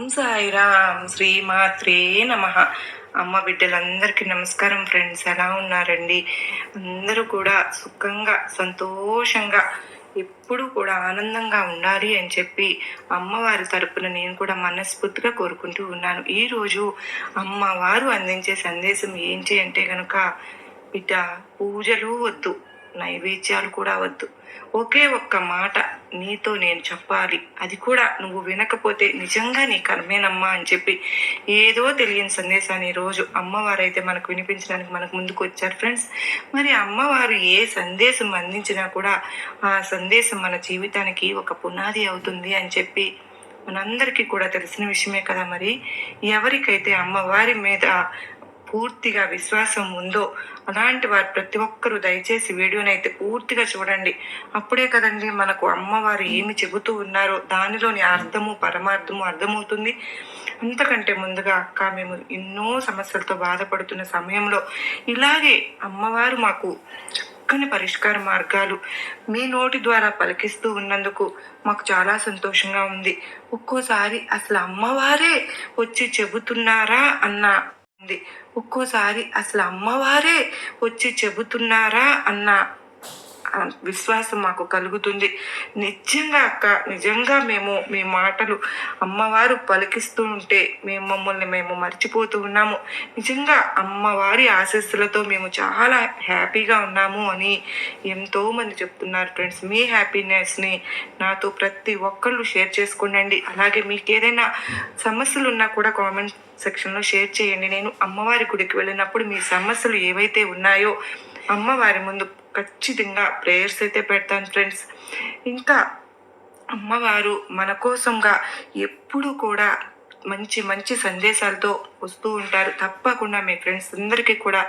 ఓం సాయిరామ్ శ్రీమాత్రే నమ. అమ్మ బిడ్డలందరికీ నమస్కారం ఫ్రెండ్స్ ఎలా ఉన్నారండి? అందరూ కూడా సుఖంగా సంతోషంగా ఎప్పుడు కూడా ఆనందంగా ఉండాలి అని చెప్పి అమ్మవారి తరపున నేను కూడా మనస్ఫూర్తిగా కోరుకుంటూ ఉన్నాను. ఈరోజు అమ్మవారు అందించే సందేశం ఏంటి అంటే కనుక బిడ్డ పూజలు వద్దు. నైవేద్యాలు కూడా వద్దు. ఒకే ఒక్క మాట నీతో నేను చెప్పాలి. అది కూడా నువ్వు వినకపోతే నిజంగా నీ కర్మేనమ్మా అని చెప్పి ఏదో తెలియని సందేశాన్ని ఈరోజు అమ్మవారైతే మనకు వినిపించడానికి మనకు ముందుకు వచ్చారు ఫ్రెండ్స్. మరి అమ్మవారు ఏ సందేశం అందించినా కూడా ఆ సందేశం మన జీవితానికి ఒక పునాది అవుతుంది అని చెప్పి మనందరికీ కూడా తెలిసిన విషయమే కదా మరి. ఎవరికైతే అమ్మవారి మీద పూర్తిగా విశ్వాసం ఉందో అలాంటి వారు ప్రతి ఒక్కరూ దయచేసి వీడియోని అయితే పూర్తిగా చూడండి. అప్పుడే కదండి మనకు అమ్మవారు ఏమి చెబుతూ ఉన్నారో దానిలోని అర్థము పరమార్థము అర్థమవుతుంది. అంతకంటే ముందుగా అక్క మేము ఎన్నో సమస్యలతో బాధపడుతున్న సమయంలో ఇలాగే అమ్మవారు మాకు చక్కని పరిష్కార మార్గాలు మీ నోటి ద్వారా పలికిస్తూ ఉన్నందుకు మాకు చాలా సంతోషంగా ఉంది. ఒక్కోసారి అసలు అమ్మవారే వచ్చి చెబుతున్నారా అన్న ఉంది. ఒక్కోసారి అసలు అమ్మవారే వచ్చి చెబుతున్నారా అన్న విశ్వాసం మాకు కలుగుతుంది. నిజంగా అక్క నిజంగా మేము మీ మాటలు అమ్మవారు పలికిస్తూ ఉంటే మేము మమ్మల్ని మేము మర్చిపోతూ ఉన్నాము. నిజంగా అమ్మవారి ఆశస్సులతో మేము చాలా హ్యాపీగా ఉన్నాము అని ఎంతో మంది చెప్తున్నారు ఫ్రెండ్స్. మీ హ్యాపీనెస్ని నాతో ప్రతి ఒక్కళ్ళు షేర్ చేసుకోండి అలాగే మీకు ఏదైనా సమస్యలు ఉన్నా కూడా కామెంట్ సెక్షన్లో షేర్ చేయండి. నేను అమ్మవారి గుడికి వెళ్ళినప్పుడు మీ సమస్యలు ఏవైతే ఉన్నాయో అమ్మవారి ముందు ఖచ్చితంగా ప్రేయర్స్ అయితే పెడతాను ఫ్రెండ్స్ ఇంకా అమ్మవారు మన కోసంగా ఎప్పుడు కూడా మంచి మంచి సందేశాలతో వస్తూ ఉంటారు. తప్పకుండా మీ ఫ్రెండ్స్ అందరికీ కూడా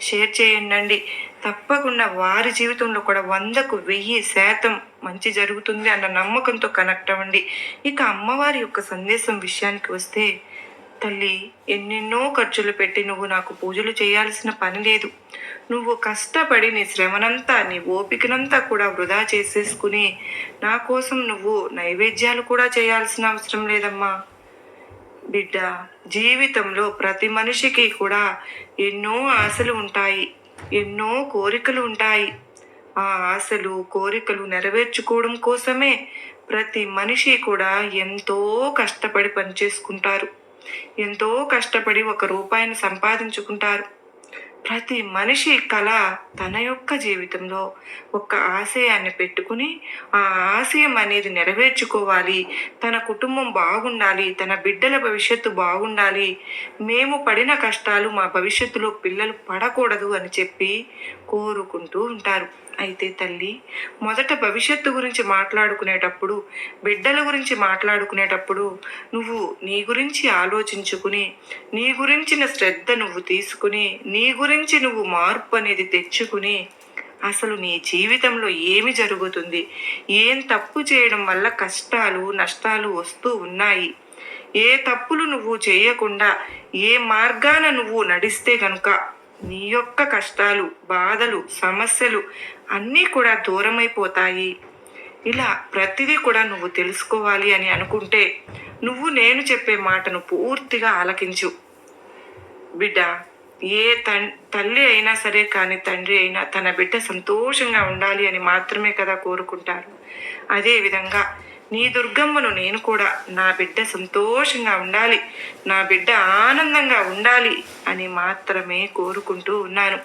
షేర్ చేయండి తప్పకుండా వారి జీవితంలో కూడా వందకు వెయ్యి శాతం మంచి జరుగుతుంది అన్న నమ్మకంతో కనెక్ట్ అవ్వండి. ఇక అమ్మవారి యొక్క సందేశం విషయానికి వస్తే తల్లి ఎన్నెన్నో ఖర్చులు పెట్టి నువ్వు నాకు పూజలు చేయాల్సిన పని లేదు. నువ్వు కష్టపడి నీ శ్రమనంతా నీ ఓపికనంతా కూడా వృధా చేసేసుకుని నా కోసం నువ్వు నైవేద్యాలు కూడా చేయాల్సిన అవసరం లేదమ్మా. బిడ్డ జీవితంలో ప్రతి మనిషికి కూడా ఎన్నో ఆశలు ఉంటాయి ఎన్నో కోరికలు ఉంటాయి. ఆ ఆశలు కోరికలు నెరవేర్చుకోవడం కోసమే ప్రతి మనిషి కూడా ఎంతో కష్టపడి పనిచేసుకుంటారు. ఎంతో కష్టపడి ఒక రూపాయిని సంపాదించుకుంటారు. ప్రతి మనిషి కళ తన యొక్క జీవితంలో ఒక ఆశయాన్ని పెట్టుకుని ఆ ఆశయం అనేది నెరవేర్చుకోవాలి. తన కుటుంబం బాగుండాలి తన బిడ్డల భవిష్యత్తు బాగుండాలి. మేము పడిన కష్టాలు మా భవిష్యత్తులో పిల్లలు పడకూడదు అని చెప్పి కోరుకుంటూ ఉంటారు. అయితే తల్లి మొదట భవిష్యత్తు గురించి మాట్లాడుకునేటప్పుడు బిడ్డల గురించి మాట్లాడుకునేటప్పుడు నువ్వు నీ గురించి ఆలోచించుకుని నీ గురించిన శ్రద్ధ నువ్వు తీసుకుని నీ గురించి నువ్వు మార్పు అనేది తెచ్చుకుని అసలు నీ జీవితంలో ఏమి జరుగుతుంది? ఏం తప్పు చేయడం వల్ల కష్టాలు నష్టాలు వస్తూ ఉన్నాయి? ఏ తప్పులు నువ్వు చేయకుండా ఏ మార్గాన నువ్వు నడిస్తే కనుక నీ యొక్క కష్టాలు బాధలు సమస్యలు అన్నీ కూడా దూరమైపోతాయి. ఇలా ప్రతిదీ కూడా నువ్వు తెలుసుకోవాలి అని అనుకుంటే నువ్వు నేను చెప్పే మాటను పూర్తిగా ఆలకించు. బిడ్డ ఏ తన్ తల్లి అయినా సరే కానీ తండ్రి అయినా తన బిడ్డ సంతోషంగా ఉండాలి అని మాత్రమే కదా కోరుకుంటారు. అదేవిధంగా నీ దుర్గమ్మను నేను కూడా నా బిడ్డ సంతోషంగా ఉండాలి నా బిడ్డ ఆనందంగా ఉండాలి అని మాత్రమే కోరుకుంటూ ఉన్నాను.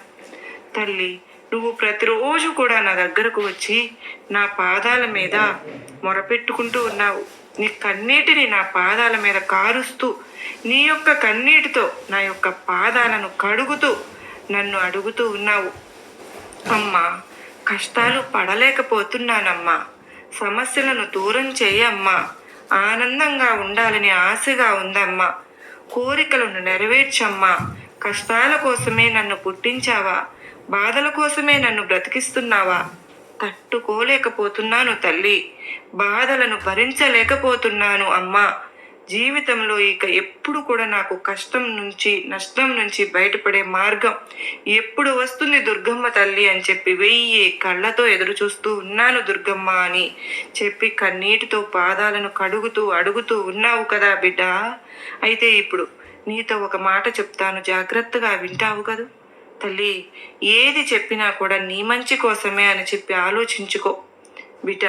తల్లి నువ్వు ప్రతిరోజు కూడా నా దగ్గరకు వచ్చి నా పాదాల మీద మొరపెట్టుకుంటూ ఉన్నావు. నీ కన్నీటిని నా పాదాల మీద కారుస్తూ నీ యొక్క కన్నీటితో నా యొక్క పాదాలను కడుగుతూ నన్ను అడుగుతూ ఉన్నావు. అమ్మా కష్టాలు పడలేకపోతున్నానమ్మా. సమస్యలను దూరం చేయమ్మా. ఆనందంగా ఉండాలని ఆశగా ఉందమ్మా. కోరికలను నెరవేర్చమ్మా. కష్టాల కోసమే నన్ను పుట్టించావా? బాధల కోసమే నన్ను బ్రతికిస్తున్నావా? తట్టుకోలేకపోతున్నాను తల్లి. బాధలను భరించలేకపోతున్నాను అమ్మా. జీవితంలో ఇక ఎప్పుడు కూడా నాకు కష్టం నుంచి నష్టం నుంచి బయటపడే మార్గం ఎప్పుడు వస్తుంది దుర్గమ్మ తల్లి అని చెప్పి వెయ్యి కళ్ళతో ఎదురు చూస్తూ ఉన్నాను దుర్గమ్మ అని చెప్పి కన్నీటితో పాదాలను కడుగుతూ అడుగుతూ ఉన్నావు కదా బిడ్డ. అయితే ఇప్పుడు నీతో ఒక మాట చెప్తాను. జాగ్రత్తగా వింటావు కదా. తల్లి ఏది చెప్పినా కూడా నీ మంచి కోసమే అని చెప్పి ఆలోచించుకో. బిట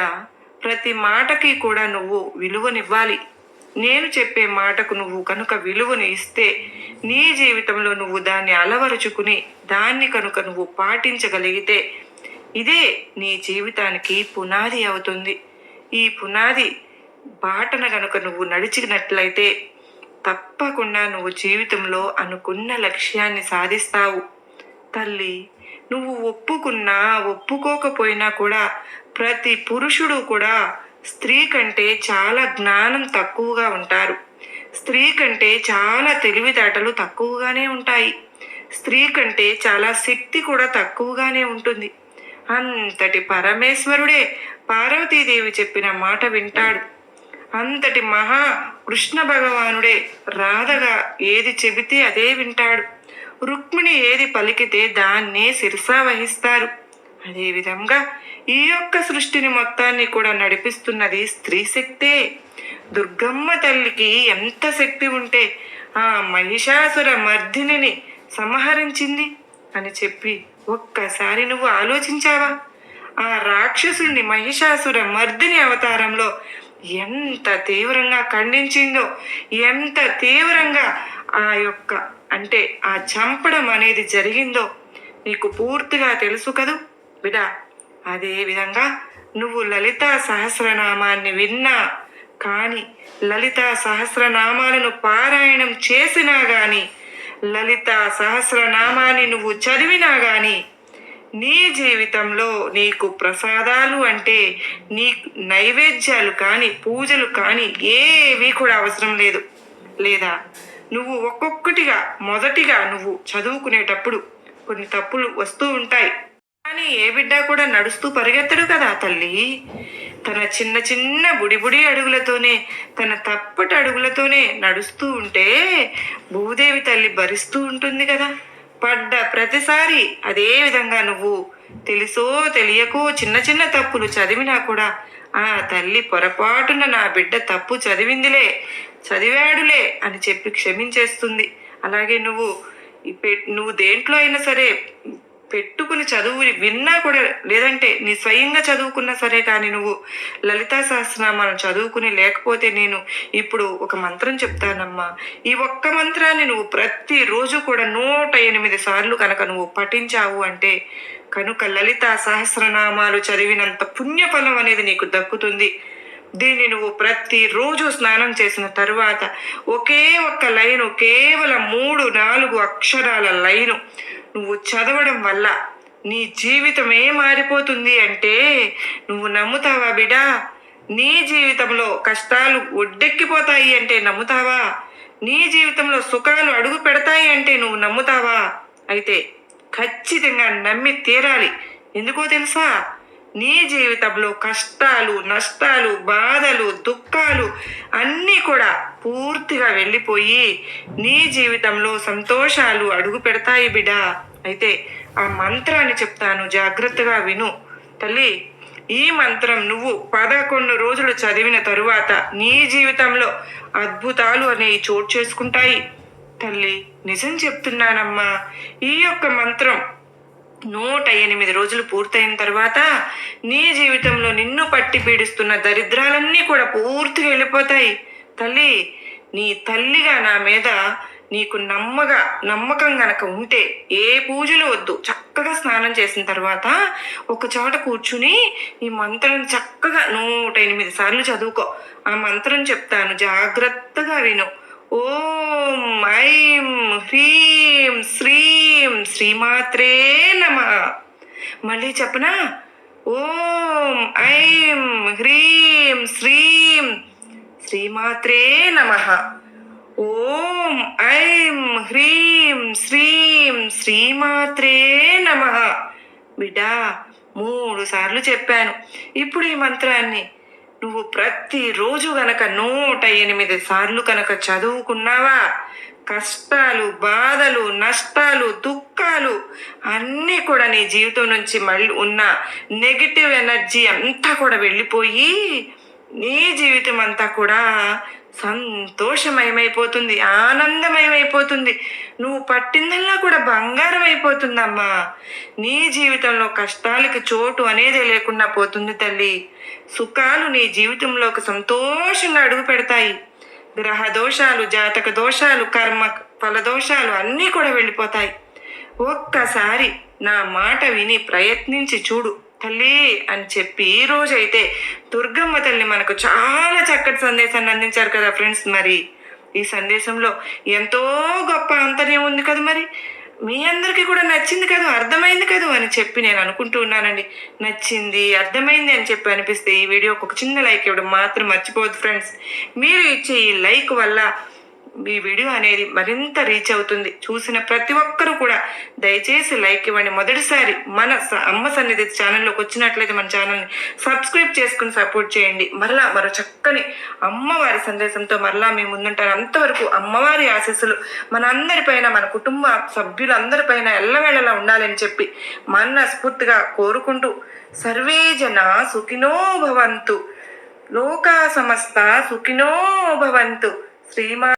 ప్రతి మాటకి కూడా నువ్వు విలువనివ్వాలి. నేను చెప్పే మాటకు నువ్వు కనుక విలువను ఇస్తే నీ జీవితంలో నువ్వు దాన్ని అలవరుచుకుని దాన్ని కనుక నువ్వు పాటించగలిగితే ఇదే నీ జీవితానికి పునాది అవుతుంది. ఈ పునాది బాటన కనుక నువ్వు నడిచినట్లయితే తప్పకుండా నువ్వు జీవితంలో అనుకున్న లక్ష్యాన్ని సాధిస్తావు. తల్లి నువ్వు ఒప్పుకున్నా ఒప్పుకోకపోయినా కూడా ప్రతి పురుషుడు కూడా స్త్రీ కంటే చాలా జ్ఞానం తక్కువగా ఉంటారు. స్త్రీ కంటే చాలా తెలివితేటలు తక్కువగానే ఉంటాయి. స్త్రీ కంటే చాలా శక్తి కూడా తక్కువగానే ఉంటుంది. అంతటి పరమేశ్వరుడే పార్వతీదేవి చెప్పిన మాట వింటాడు. అంతటి మహా కృష్ణ భగవానుడే రాధగా ఏది చెబితే అదే వింటాడు. రుక్మిణి ఏది పలికితే దాన్నే శిరసా వహిస్తారు. అదేవిధంగా ఈ యొక్క సృష్టిని మొత్తాన్ని కూడా నడిపిస్తున్నది స్త్రీ శక్తే. దుర్గమ్మ తల్లికి ఎంత శక్తి ఉంటే ఆ మహిషాసుర మర్దినిని సంహరించింది అని చెప్పి ఒక్కసారి నువ్వు ఆలోచించావా? ఆ రాక్షసుని మహిషాసుర మర్దిని అవతారంలో ఎంత తీవ్రంగా ఖండించిందో ఎంత తీవ్రంగా ఆ యొక్క అంటే ఆ చంపడం అనేది జరిగిందో నీకు పూర్తిగా తెలుసు కదూ? బిడా అదేవిధంగా నువ్వు లలితా సహస్రనామాన్ని విన్నా కానీ లలితా సహస్రనామాలను పారాయణం చేసినా గాని లలితా సహస్రనామాన్ని నువ్వు చదివినా గాని నీ జీవితంలో నీకు ప్రసాదాలు అంటే నీ నైవేద్యాలు కానీ పూజలు కానీ ఏవి కూడా అవసరం లేదు. లేదా? నువ్వు ఒక్కొక్కటిగా మొదటిగా నువ్వు చదువుకునేటప్పుడు కొన్ని తప్పులు వస్తూ ఉంటాయి. కానీ ఏ బిడ్డ కూడా నడుస్తూ పరిగెత్తడు కదా తల్లి. తన చిన్న చిన్న బుడి బుడి అడుగులతోనే తన తప్పటి అడుగులతోనే నడుస్తూ ఉంటే భూదేవి తల్లి భరిస్తూ ఉంటుంది కదా. పడ్డ ప్రతిసారి అదే విధంగా నువ్వు తెలుసో తెలియకో చిన్న చిన్న తప్పులు చదివినా కూడా ఆ తల్లి పొరపాటున నా బిడ్డ తప్పు చదివిందిలే. చదివాడులే అని చెప్పి క్షమించేస్తుంది. అలాగే నువ్వు నువ్వు దేంట్లో అయినా సరే పెట్టుకుని చదువు విన్నా కూడా లేదంటే నీ స్వయంగా చదువుకున్నా సరే కానీ నువ్వు లలితా సహస్రనామాను చదువుకుని లేకపోతే నేను ఇప్పుడు ఒక మంత్రం చెప్తానమ్మా. ఈ ఒక్క మంత్రాన్ని నువ్వు ప్రతిరోజు కూడా నూట ఎనిమిది సార్లు కనుక నువ్వు పఠించావు అంటే కనుక లలితా సహస్రనామాలు చదివినంత పుణ్యఫలం అనేది నీకు దక్కుతుంది. దీన్ని నువ్వు ప్రతిరోజు స్నానం చేసిన తరువాత ఒకే ఒక్క లైను కేవలం మూడు నాలుగు అక్షరాల లైను నువ్వు చదవడం వల్ల నీ జీవితమే మారిపోతుంది అంటే నువ్వు నమ్ముతావా బిడా? నీ జీవితంలో కష్టాలు ఒడ్డెక్కిపోతాయి అంటే నమ్ముతావా? నీ జీవితంలో సుఖాలు అడుగు పెడతాయి అంటే నువ్వు నమ్ముతావా? అయితే ఖచ్చితంగా నమ్మి తీరాలి. ఎందుకో తెలుసా? నీ జీవితంలో కష్టాలు నష్టాలు బాధలు దుఃఖాలు అన్నీ కూడా పూర్తిగా వెళ్ళిపోయి నీ జీవితంలో సంతోషాలు అడుగు పెడతాయి బిడా. అయితే ఆ మంత్రాన్ని చెప్తాను జాగ్రత్తగా విను. తల్లి ఈ మంత్రం నువ్వు పదకొండు రోజులు చదివిన తరువాత నీ జీవితంలో అద్భుతాలు అనేవి చోటు చేసుకుంటాయి. తల్లి నిజం చెప్తున్నానమ్మా. ఈ యొక్క మంత్రం నూట ఎనిమిది రోజులు పూర్తయిన తర్వాత నీ జీవితంలో నిన్ను పట్టి పీడిస్తున్న దరిద్రాలన్నీ కూడా పూర్తిగా వెళ్ళిపోతాయి. తల్లి నీ తల్లిగా నా మీద నీకు నమ్మగా నమ్మకం గనక ఉంటే ఏ పూజలు వద్దు. చక్కగా స్నానం చేసిన తర్వాత ఒక చోట కూర్చుని ఈ మంత్రం చక్కగా నూట ఎనిమిది సార్లు చదువుకో. ఆ మంత్రం చెప్తాను. జాగ్రత్తగా విను. ఓం ఐం హ్రీం శ్రీం శ్రీమాత్రే నమ. మళ్ళీ చెప్పనా? ఓం ఐం హ్రీం శ్రీం శ్రీమాత్రే నమ. ఓం ఐం హ్రీం శ్రీం శ్రీమాత్రే నమ. బిడ్డా మూడు సార్లు చెప్పాను. ఇప్పుడు ఈ మంత్రాన్ని నువ్వు ప్రతిరోజు గనక నూట ఎనిమిది సార్లు కనుక చదువుకున్నావా? కష్టాలు బాధలు నష్టాలు దుఃఖాలు అన్నీ కూడా నీ జీవితం నుంచి మళ్ళీ ఉన్న నెగిటివ్ ఎనర్జీ అంతా కూడా వెళ్ళిపోయి నీ జీవితం అంతా కూడా సంతోషమయమైపోతుంది ఆనందమయమైపోతుంది. నువ్వు పట్టిందల్లా కూడా బంగారం అయిపోతుందమ్మా నీ జీవితంలో కష్టాలకి చోటు అనేదే లేకుండా పోతుంది తల్లి. సుఖాలు నీ జీవితంలోకి సంతోషంగా అడుగు పెడతాయి. గ్రహ దోషాలు జాతక దోషాలు కర్మ ఫల దోషాలు అన్నీ కూడా వెళ్ళిపోతాయి. ఒక్కసారి నా మాట విని ప్రయత్నించి చూడు. తల్లి అని చెప్పి ఈ రోజైతే దుర్గమ్మ తల్లి మనకు చాలా చక్కటి సందేశాన్ని అందించారు కదా ఫ్రెండ్స్ మరి. ఈ సందేశంలో ఎంతో గొప్ప అంతర్యం ఉంది కదా మరి. మీ అందరికీ కూడా నచ్చింది కదా అర్థమైంది కదా అని చెప్పి నేను అనుకుంటూ ఉన్నానండి. నచ్చింది అర్థమైంది అని చెప్పి అనిపిస్తే ఈ వీడియోకి ఒక చిన్న లైక్ ఇవ్వడం మాత్రం మర్చిపోవద్దు ఫ్రెండ్స్. మీరు ఇచ్చే ఈ లైక్ వల్ల మీ వీడియో అనేది మరింత రీచ్ అవుతుంది. చూసిన ప్రతి ఒక్కరూ కూడా దయచేసి లైక్ ఇవ్వండి. మొదటిసారి మన స- అమ్మ సన్నిధి ఛానల్లోకి వచ్చినట్లయితే మన ఛానల్ని సబ్స్క్రైబ్ చేసుకుని సపోర్ట్ చేయండి. మరలా మరో చక్కని అమ్మవారి సందేశంతో మరలా మేము ముందుంటారు. అంతవరకు అమ్మవారి ఆశీస్సులు మనందరిపైన మన కుటుంబ సభ్యులందరిపైన ఎల్లవేళలా ఉండాలని చెప్పి మనస్ఫూర్తిగా కోరుకుంటూ సర్వే జన సుఖినో భవంతు. లోకా సమస్త సుఖినో భవంతు. శ్రీమా